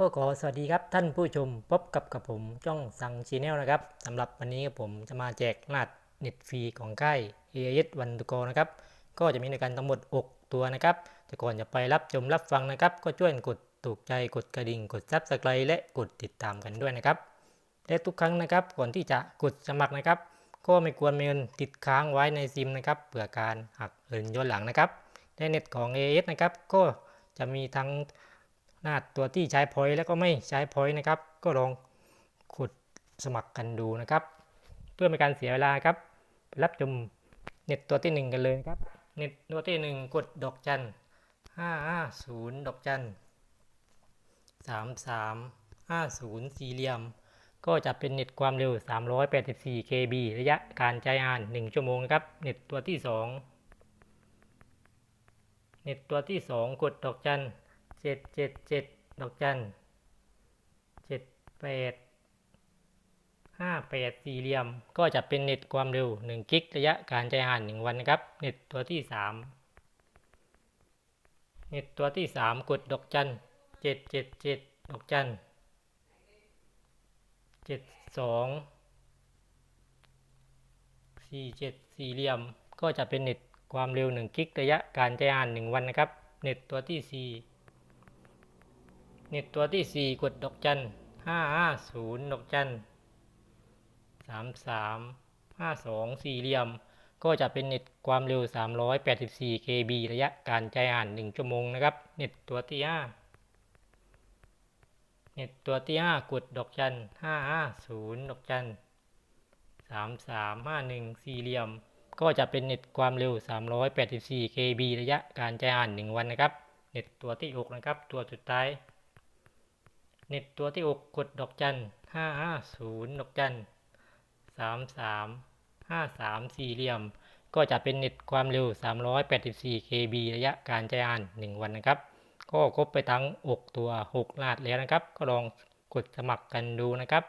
ก็ขอสวัสดีครับท่านผู้ชมพบกับกับผมจ้องสังชีแนลนะครับสำหรับวันนี้ผมจะมาแจกรหัสเน็ตฟรีของค่าย AIS วันตุโกนะครับ ก็จะมีในการทั้งหมด 6 ตัวนะครับ แต่ก่อนจะไปรับชมรับฟังนะครับ ก็ช่วยกดถูกใจกดกระดิ่ง กดซับสไครต์และกดติดตามกันด้วยนะครับ และทุกครั้งนะครับก่อนที่จะกดสมัครนะครับ ก็ไม่ควรมีเงินติดค้างไว้ในซิมนะครับเผื่อการหักเงินย้อนหลังนะครับในเน็ตของ AIS นะครับก็จะมีทั้ง หน้าตัวที่ใช้พอยต์แล้วก็ไม่ใช้พอยต์นะครับ ก็ลองขุดสมัครกันดูนะครับ เพื่อไม่การเสียเวลาครับ รับชมเน็ตตัวที่หนึ่งกันเลยครับเน็ตตัวที่หนึ่งกดดอกจันห้าห้าศูนย์ดอกจันสามสามห้าศูนย์สี่เหลี่ยม ก็จะเป็นเน็ตความเร็ว 384 KB ระยะการใช้งาน 1 ชั่วโมงครับ เน็ตตัวที่ 2 เน็ตตัวที่ 2 กดดอกจัน เจ็ดเจ็ดเจ็ดดอกจันเจ็ดแปดห้าแปดสี่เหลี่ยม ก็จะเป็นเน็ตความเร็ว1กิกระยะการใช้งาน1วันนะครับ เน็ตตัวที่3เน็ตตัวที่3กดดอกจันเจ็ดเจ็ดเจ็ดดอกจันเจ็ดสองสี่เจ็ดสี่เหลี่ยม ก็จะเป็นเน็ตความเร็ว1กิกระยะการใช้งาน1วันนะครับ เน็ตตัวที่4 เน็ตตัวที่ 4 กดดอกจันห้าห้าศูนย์ดอกจันสามสามห้าสองสี่เหลี่ยม ก็จะเป็นเน็ตความเร็ว 384 KB ระยะการใช้งาน 1 ชั่วโมงนะครับ เน็ตตัวที่ 5 เน็ตตัวที่ 5 กดดอกจันห้าห้าศูนย์ดอกจันสามสามห้าหนึ่งสี่เหลี่ยม ก็จะเป็นเน็ตความเร็ว 384 KB ระยะการใช้งาน 1 วันนะครับ เน็ตตัวที่ 6 นะครับ ตัวสุดท้าย เน็ตตัวที่ 6 กดดอกจันห้าห้าศูนย์ดอกจันสามสามห้าสามสี่เหลี่ยม ก็จะเป็นเน็ตความเร็ว 384 KB ระยะการใช้งาน 1 วันนะครับ ก็ครบไปทั้ง 6 ตัว6รหัสแล้วนะครับ ก็ลองกดสมัครกันดูนะครับ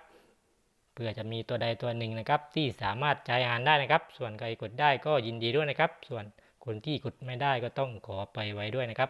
เพื่อจะมีตัวใดตัวหนึ่งนะครับ ที่สามารถใช้งานได้นะครับ ส่วนใครกดได้ก็ยินดีด้วยนะครับ ส่วนคนที่กดไม่ได้ก็ต้องขอไปไว้ด้วยนะครับ